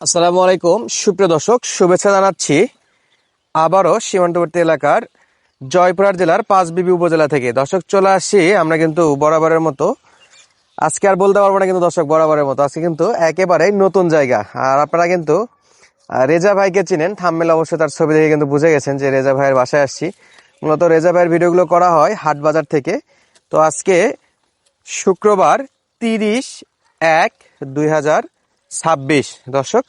আসসালামু আলাইকুম। সুপ্রিয় দর্শক, শুভেচ্ছা জানাচ্ছি আবারও সীমান্তবর্তী এলাকার জয়পুরহাট জেলার পাঁচবিবি উপজেলা থেকে। দর্শক, চলে আসছি আমরা কিন্তু বরাবরের মতো। আজকে আর বলতে পারব না কিন্তু দর্শক, বরাবরের মতো। আজকে কিন্তু একেবারে নতুন জায়গা। আর আপনারা কিন্তু রেজা ভাইকে চিনেন। থাম্মেল অবশ্যই তার ছবি দেখে কিন্তু বুঝে গেছেন যে রেজা ভাইয়ের বাসায় আসছি। মূলত রেজা ভাইয়ের ভিডিওগুলো করা হয় হাট বাজার থেকে। তো আজকে শুক্রবার তিরিশ এক দুই হাজার ছাব্বিশ। দর্শক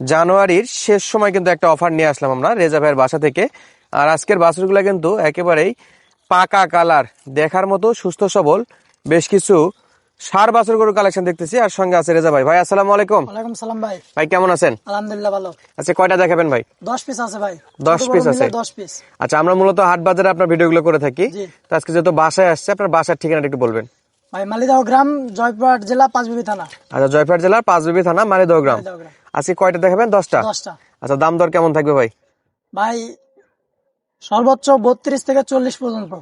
জানুয়ারির শেষ সময় কিন্তু একটা অফার নিয়ে আসলাম আমরা রেজা ভাইয়ের বাসা থেকে। আর আজকের বাছুরগুলো কিন্তু একেবারেই পাকা কালার দেখার মতো সুস্থ সবল বেশ কিছু সার বাছুর গরু কালেকশন দেখতেছি। আর সঙ্গে আছে রেজা ভাই। ভাই আসসালামু আলাইকুম। ওয়ালাইকুম সালাম ভাই। ভাই কেমন আছেন? আলহামদুলিল্লাহ ভালো। আচ্ছা কয়টা দেখাবেন ভাই? দশ পিস আছে ভাই। দশ ছোট বড় piece মিলে আছে? দশ পিস আচ্ছা আমরা মূলত হাট বাজারে আপনার ভিডিওগুলো করে থাকি। তো আজকে যেহেতু বাসায় আসছে আপনার বাসার ঠিকানাটা একটু বলবেন। মালিদাও গ্রাম জয়পুরহাট জেলা পাঁচবিবি থানা। আচ্ছা জয়পুরহাট জেলার পাঁচবিবি থানা গ্রাম। আজকে কয়টা দেখাবেন? দশটা? দশটা। আচ্ছা দাম দর কেমন থাকবে ভাই? ভাই সর্বোচ্চ বত্রিশ থেকে চল্লিশ পর্যন্ত।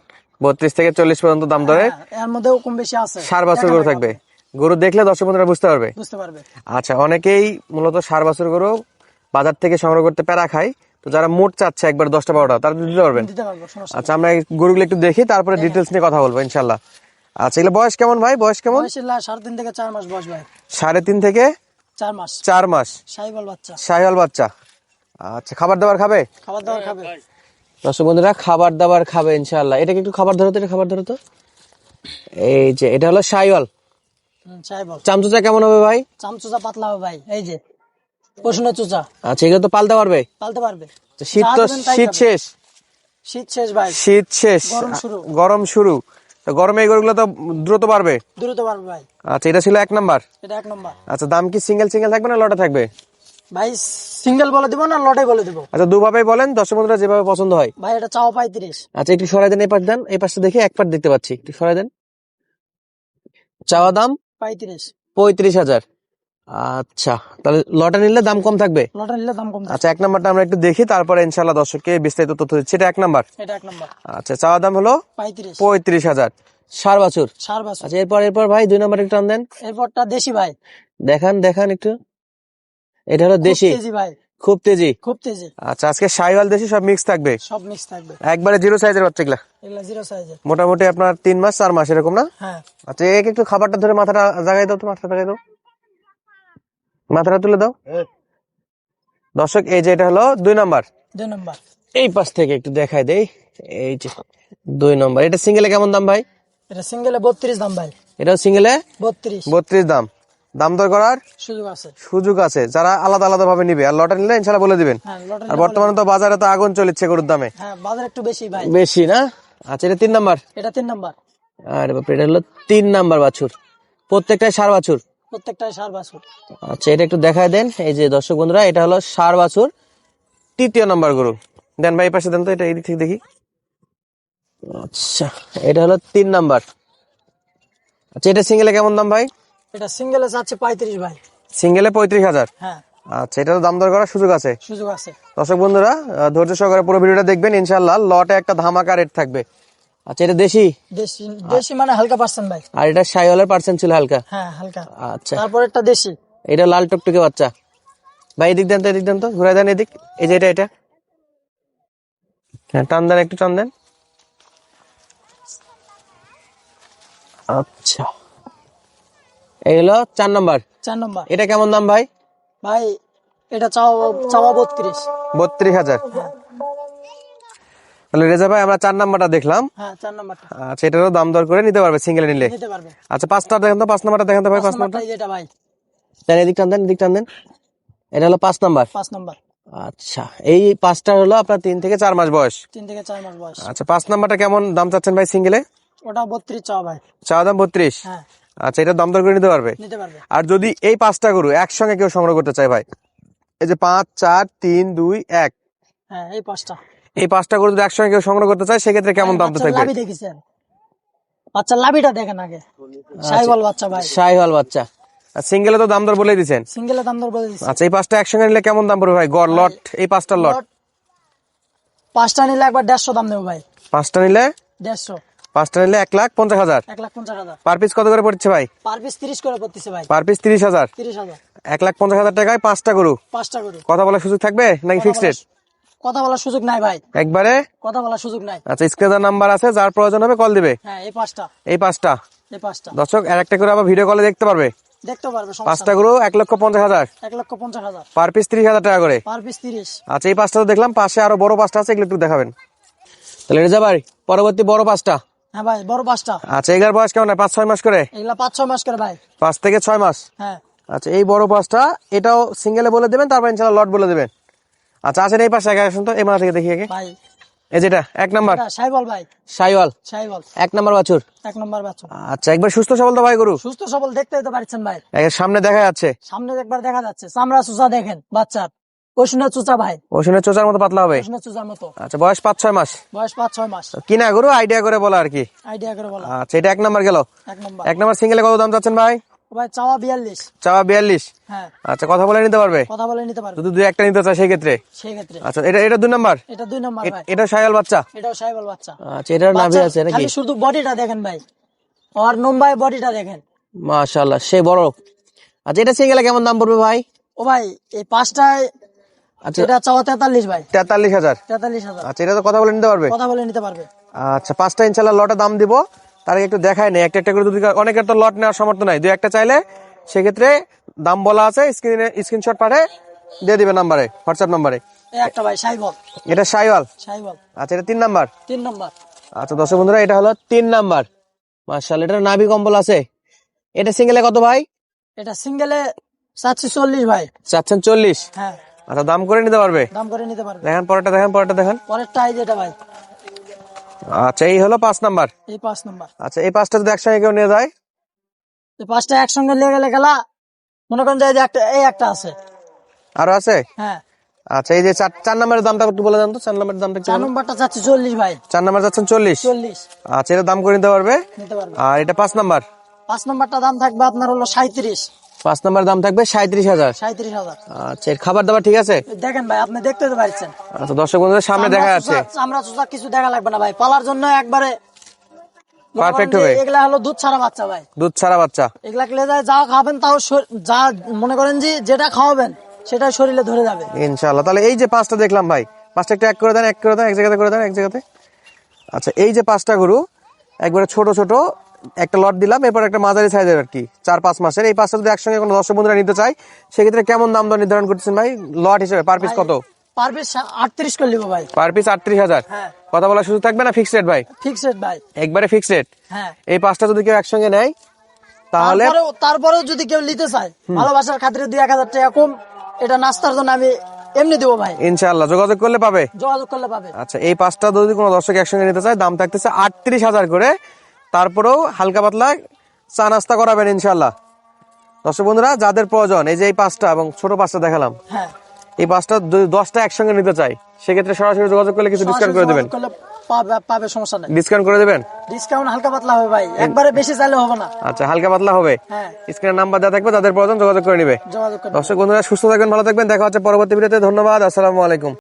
বত্রিশ থেকে চল্লিশ পর্যন্ত দাম দরে। হ্যাঁ, এর মধ্যেও কম বেশি আছে। সার বাছুর গরু থাকবে। গরু দেখলে দর্শক বন্ধুরা বুঝতে পারবে। বুঝতে পারবে। আচ্ছা অনেকেই মূলত সার বছর গরু বাজার থেকে সংগ্রহ করতে প্যারা খায়। তো যারা মোট চাচ্ছে একবার দশটা বারোটা তারা দিতে পারবেন। আচ্ছা আমরা গরুগুলো একটু দেখি তারপরে ডিটেলস নিয়ে কথা বলব ইনশাল্লাহ আচ্ছা এগুলো বয়স কেমন ভাই? বয়স কেমন? সাড়ে তিন থেকে চার মাস বয়স ভাই। সাড়ে তিন থেকে চার মাস। চার মাস। বাচ্চা। সাহিওয়াল বাচ্চা। আচ্ছা খাবার দাবার খাবে? খাবার দাবার খাবে। দর্শক বন্ধুরা খাবার দাবার খাবে এটাকে একটু খাবার ধরো তো এটা খাবার ধরো তো। এই যে এটা হলো সাইওয়াল চামচুচা কেমন হবে ভাই? চামচুচা পাতলা হবে ভাই এই যে। প্রশ্ন চুচা। আচ্ছা এগুলো তো পালতে পারবে? পালতে পারবে। তো শীত তো শীত শেষ। শীত শেষ ভাই। শীত শেষ। গরম শুরু। গরম শুরু। তো গরমে এই গরুগুলো তো দ্রুত বাড়বে? দ্রুত বাড়বে ভাই। আচ্ছা এটা ছিল এক নাম্বার? এটা এক নম্বর। আচ্ছা দাম কি সিঙ্গেল সিঙ্গেল থাকবে না লটে থাকবে? ভাই সিঙ্গেল বলে দিব না লটে বলে দিব। আচ্ছা দুভাবেই বলেন দশ বন্ধুরা যেভাবে পছন্দ হয়। ভাই এটা চাও পঁয়ত্রিশ। আচ্ছা একটু সরাই দেন এই পাশ দেন এই পাশটা দেখে এক পাট দেখতে পাচ্ছি। একটু সরাই দেন। চাওয়া দাম? পঁয়ত্রিশ। পঁয়ত্রিশ হাজার। আচ্ছা তাহলে লটা নিলে দাম কম থাকবে? লটে নিলে দাম কম। আচ্ছা এক নাম্বারটা আমরা একটু দেখি তারপরে ইনশাল্লাহ দর্শককে বিস্তারিত তথ্য দিচ্ছি। এটা এক নাম্বার? এটা এক নম্বর। আচ্ছা চাওয়া দাম হলো? পঁয়ত্রিশ। হাজার। সার বাছুর? সার বছর। আচ্ছা এরপর এরপর ভাই দুই নাম্বার একটু দেন। এরপরটা দেশি ভাই। দেখান দেখান একটু। এটা হলো দেশি। ভাই। খুব তেজি। খুব তেজি। আচ্ছা আজকে সাইওয়াল দেশি সব মিক্স থাকবে? সব মিক্স থাকবে। একবারে জিরো সাইজের বাচ্চাগুলা এগুলা? জিরো সাইজের মোটামুটি আপনার তিন মাস চার মাস এরকম না? হ্যাঁ। আচ্ছা এক একটু খাবারটা ধরে মাথাটা জাগাই দাও তো মাথাটা জাগাই দাও। মাথাটা তুলে দাও। দর্শক এই যে এটা হলো দুই নাম্বার। দুই নম্বর। এই পাশ থেকে একটু দেখাই দেই। এই যে দুই নম্বর। এটা সিঙ্গেলে কেমন দাম ভাই? এটা সিঙ্গেলে বত্রিশ দাম ভাই। এটা সিঙ্গেলে বত্রিশ। বত্রিশ দাম। দাম দর করার সুযোগ আছে। সুযোগ আছে। যারা আলাদা আলাদা ভাবে নিবে আর লটে নিলে ইনশাল্লাহ বলে দিবেন। হ্যাঁ আর বর্তমানে তো বাজারে তো আগুন চলেছে গরুর দামে। হ্যাঁ বাজার একটু বেশি ভাই। বেশি না? আচ্ছা এটা তিন নাম্বার। এটা তিন নম্বর। আরে বাপরে এটা হলো তিন নাম্বার বাছুর। প্রত্যেকটাই সার বাছুর। প্রত্যেকটাই সার বাছুর। আচ্ছা এটা একটু দেখায় দেন। এই যে দর্শক বন্ধুরা এটা হলো সার বাছুর। তৃতীয় নাম্বার গরু। দেন ভাই পাশে দেন তো এটা এদিক থেকে দেখি। আচ্ছা এটা হলো তিন নাম্বার। আচ্ছা এটা সিঙ্গেলে কেমন দাম ভাই? এটা সিঙ্গেলে যাচ্ছে পঁয়ত্রিশ ভাই। সিঙ্গেলে পঁয়ত্রিশ হাজার? হ্যাঁ। আচ্ছা এটা দাম দর করার সুযোগ আছে। সুযোগ আছে। দর্শক বন্ধুরা ধৈর্য সহকারে পুরো ভিডিওটা দেখবেন। ইনশাল্লাহ লটে একটা ধামাকা রেট থাকবে। আচ্ছা এটা দেশি? দেশি দেশি মানে হালকা পার্সেন্ট ভাই। আর এটা পার্সেন্ট ছিল হালকা? হ্যাঁ হালকা। আচ্ছা। তারপর একটা দেশি। এটা লাল টকটকে বাচ্চা। ভাই এদিক দেন তো এদিক দেন তো ঘুরে দেন এদিক। এই যে এটা এটা। হ্যাঁ টান দেন একটু টান দেন। আচ্ছা। এগুলো চার নম্বর। চার নম্বর। এটা কেমন দাম ভাই? ভাই এটা চাওয়া চাওয়া বত্রিশ। বত্রিশ হাজার। তাহলে রেজা ভাই আমরা চার নাম্বারটা দেখলাম। হ্যাঁ আচ্ছা এটারও দাম দর করে নিতে পারবে সিঙ্গেল নিলে। আচ্ছা পাঁচটা দেখেন তো পাঁচ নাম্বারটা দেখেন তো ভাই পাঁচ নাম্বার ভাই। দেন এদিক টান দেন এদিক টান দেন। এটা হলো পাঁচ নাম্বার। পাঁচ নম্বর। আচ্ছা এই পাঁচটা হলো আপনার তিন থেকে চার মাস বয়স। তিন থেকে চার মাস বয়স। আচ্ছা পাঁচ নাম্বারটা কেমন দাম চাচ্ছেন ভাই সিঙ্গেলে ওটা বত্রিশ চাওয়া ভাই। চাওয়া দাম বত্রিশ? হ্যাঁ। আচ্ছা এটা দাম দর করে নিতে পারবে? নিতে পারবে। আর যদি এই পাঁচটা গরু একসঙ্গে কেউ সংগ্রহ করতে চায় ভাই এই যে পাঁচ চার তিন দুই এক। হ্যাঁ এই পাঁচটা। এই পাঁচটা গরু যদি একসঙ্গে কেউ সংগ্রহ করতে চায় সেক্ষেত্রে কেমন দাম থাকবে? লাভি বাচ্চার লাভিটা দেখেন আগে। সাইবল বাচ্চা ভাই। শাহিওয়াল বাচ্চা। সিঙ্গেলে তো দাম দর বলে দিচ্ছেন? সিঙ্গেলে দাম দর বলে দিচ্ছি। আচ্ছা এই পাঁচটা একসঙ্গে নিলে কেমন দাম পড়বে ভাই? গড় লট এই পাঁচটা লট? পাঁচটা নিলে একবার দেড়শো দাম দেবো ভাই। পাঁচটা নিলে? দেড়শো। পাঁচটা নিলে এক লাখ পঞ্চাশ হাজার। এক লাখ পঞ্চাশ হাজার। পার পিস কত করে পড়ছে ভাই? পার পিস তিরিশ করে পড়তেছে ভাই। পার পিস তিরিশ হাজার। তিরিশ হাজার। এক লাখ পঞ্চাশ হাজার টাকায় পাঁচটা গরু। পাঁচটা গরু। কথা বলার সুযোগ থাকবে নাকি ফিক্সড কথা বলার সুযোগ নাই ভাই। একবারে? কথা বলার সুযোগ নাই। আচ্ছা স্ক্রিনের নাম্বার আছে যার প্রয়োজন হবে কল দিবে। হ্যাঁ এই পাঁচটা। এই পাঁচটা। এই পাঁচটা। দর্শক আর একটা করে আবার ভিডিও কলে দেখতে পারবে? দেখতে পারবে পাঁচটা। গরু এক লক্ষ পঞ্চাশ হাজার। এক লক্ষ পঞ্চাশ হাজার। পার পিস ত্রিশ হাজার টাকা করে। পার পিস তিরিশ। আচ্ছা এই পাঁচটা তো দেখলাম পাশে আরও বড় পাঁচটা আছে এগুলো একটু দেখাবেন। তাহলে রেজা ভাই পরবর্তী বড় পাঁচটা। হ্যাঁ ভাই বড় পাঁচটা। আচ্ছা এগার বয়স কেমন? হয়? পাঁচ ছয় মাস করে? এগুলা পাঁচ ছয় মাস করে ভাই। পাঁচ থেকে ছয় মাস? হ্যাঁ। আচ্ছা এই বড় পাঁচটা এটাও সিঙ্গেলে বলে দেবেন তারপর ইনশাল্লাহ লট বলে দেবেন। আচ্ছা আসেন এই পাশে আসুন তো এই মাথা থেকে দেখি আগে। ভাই। এই যেটা এক নাম্বার। সাইবল ভাই। সাইওয়াল। সাইবল। এক নাম্বার বাছুর। এক নম্বর বাচ্চা আচ্ছা একবার সুস্থ সবল তো ভাই গরু। সুস্থ সবল দেখতে তো পারছেন ভাই। সামনে দেখা যাচ্ছে। সামনে একবার দেখা যাচ্ছে। চামড়া চুচা দেখেন বাচ্চার চুচা ভাই। চোচার মতো পাতলা হবে। চুচার মতো। আচ্ছা বয়স পাঁচ ছয় মাস। বয়স পাঁচ ছয় মাস। কিনা গরু? আইডিয়া করে বলা আর কি। আইডিয়া করে বলা। আচ্ছা এটা এক নাম্বার গেল। এক নম্বর। এক নাম্বার সিঙ্গেলে কত দাম চাচ্ছেন ভাই? ভাই চাওয়া বিয়াল্লিশ। চাওয়া বিয়াল্লিশ? হ্যাঁ। আচ্ছা কথা বলে নিতে পারবে? কথা বলে নিতে পারবে। যদি দুই একটা নিতে চায় সেই ক্ষেত্রে সেই ক্ষেত্রে আচ্ছা এটা এটা দুই নাম্বার? এটা দুই নম্বর ভাই। এটা সায়াল বাচ্চা? এটাও সাইবল বাচ্চা। আচ্ছা এটার নাভি আছে নাকি? খালি শুধু বডিটা দেখেন ভাই। আর নম্বাই বডিটা দেখেন। মাশাআল্লাহ সে বড়। আচ্ছা এটা সিঙ্গেলে কেমন দাম পড়বে ভাই? ও ভাই এই পাঁচটায় আচ্ছা। এটা চাওয়া তেতাল্লিশ ভাই। তেতাল্লিশ হাজার? তেতাল্লিশ হাজার। আচ্ছা এটা তো কথা বলে নিতে পারবে? কথা বলে নিতে পারবে। আচ্ছা পাঁচটা ইনশাল্লাহ লটে দাম দিব। তার একটু দেখায় নেই একটা একটা করে অনেকের তো লট নেওয়ার সামর্থ্য নাই। দুই একটা চাইলে সেক্ষেত্রে দাম বলা আছে স্ক্রিনে স্ক্রিনশট পাঠে দিয়ে দিবে নাম্বারে হোয়াটসঅ্যাপ নাম্বারে। একটা ভাই সাইবল। এটা সাইওয়াল? সাইবল। আচ্ছা এটা তিন নাম্বার? তিন নম্বর। আচ্ছা দর্শক বন্ধুরা এটা হলো তিন নাম্বার। মার্শাল এটা নাভি কম্বল আছে। এটা সিঙ্গেলে কত ভাই? এটা সিঙ্গেলে চল্লিশ ভাই। চল্লিশ? হ্যাঁ। আচ্ছা দাম করে নিতে পারবে? দাম করে নিতে পারবে। দেখেন পরেরটা দেখেন পরেরটা দেখেন। পরেরটা এই যেটা ভাই। আচ্ছা এই হলো পাঁচ নাম্বার। এই পাঁচ নম্বর। আচ্ছা এই পাঁচটা যদি একসঙ্গে কেউ নিয়ে যায়? এই পাঁচটা একসঙ্গে লেগে গেলে গেলা মনে করেন যে এই যে একটা এই একটা আছে। আরও আছে? হ্যাঁ। আচ্ছা এই যে চার চার নাম্বারের দামটা একটু বলে দেন তো চার নাম্বারের দামটা চার। নম্বরটা চাচ্ছে চল্লিশ ভাই। চার নাম্বার যাচ্ছেন চল্লিশ। চল্লিশ। আচ্ছা এটা দাম করে নিতে পারবে? আর এটা পাঁচ নাম্বার? পাঁচ নম্বরটা দাম থাকবে আপনার হলো সাঁত্রিশ পাঁচ নাম্বার দাম থাকবে সাঁত্রিশ হাজার। সাঁত্রিশ হাজার। আচ্ছা খাবার দাবার ঠিক আছে? দেখেন ভাই আপনি দেখতে তো পারছেন। আচ্ছা দর্শক বন্ধুদের সামনে দেখা যাচ্ছে। আমরা কিছু দেখা লাগবে না ভাই। পালার জন্য একবারে মনে করেন যে হবে। এগুলা হলো দুধ ছাড়া বাচ্চা ভাই। দুধ ছাড়া বাচ্চা। এগুলা খেলে যায় যা খাবেন তাও যা মনে করেন যে যেটা খাওয়াবেন সেটা শরীরে ধরে যাবে। তাহলে এই যে পাঁচটা দেখলাম ভাই পাঁচটা একটু এক করে দেন এক করে দেন এক জায়গাতে করে দেন এক জায়গাতে। আচ্ছা এই যে পাঁচটা গরু একবারে ছোট ছোট একটা লট দিলাম এরপর একটা মাঝারি সাইজের আর কি চার পাঁচ মাসের। এই পাঁচটা যদি একসঙ্গে কোনো দর্শক বন্ধুরা নিতে চাই সেক্ষেত্রে কেমন দাম দর নির্ধারণ করতেছেন ভাই? লট হিসেবে পার পিস কত? পার পিস আটত্রিশ করে নিবো ভাই। পার পিস আটত্রিশ হাজার। হ্যাঁ। কথা বলার সুযোগ থাকবে না ফিক্সড ভাই? ফিক্সড ভাই। একবারে ফিক্সড হ্যাঁ। এই পাঁচটা যদি কেউ একসঙ্গে নেয় তাহলে তারপরেও তারপরেও যদি কেউ নিতে চায় ভালোবাসার খাতিরে দুই এক হাজার টাকা কম এটা নাস্তার জন্য আমি এমনি দেবো ভাই। ইনশাল্লাহ যোগাযোগ করলে পাবে? যোগাযোগ করলে পাবে। আচ্ছা এই পাঁচটা যদি কোনো দর্শক একসঙ্গে নিতে চায় দাম থাকতেছে আটত্রিশ হাজার করে। তারপরেও হালকা পাতলা চা নাস্তা করাবেন ইনশাল্লাহ দর্শক বন্ধুরা যাদের প্রয়োজন এই যে এই পাঁচটা এবং ছোট পাঁচটা দেখালাম হ্যাঁ এই পাঁচটা দশটা একসঙ্গে নিতে চাই সেক্ষেত্রে সরাসরি যোগাযোগ করলে কিছু ডিসকাউন্ট করে দেবেন। পাবে পাবে সমস্যা নেই। ডিসকাউন্ট করে দেবেন? ডিসকাউন্ট হালকা পাতলা হবে ভাই। একবারে বেশি চাইলে হবে না। আচ্ছা হালকা পাতলা হবে। হ্যাঁ। স্ক্রিনের নাম্বার দেওয়া থাকবে যাদের প্রয়োজন যোগাযোগ করে নিবে। যোগাযোগ দর্শক বন্ধুরা সুস্থ থাকবেন ভালো থাকবেন। দেখা হচ্ছে পরবর্তী ভিডিওতে। ধন্যবাদ আসসালামু আলাইকুম।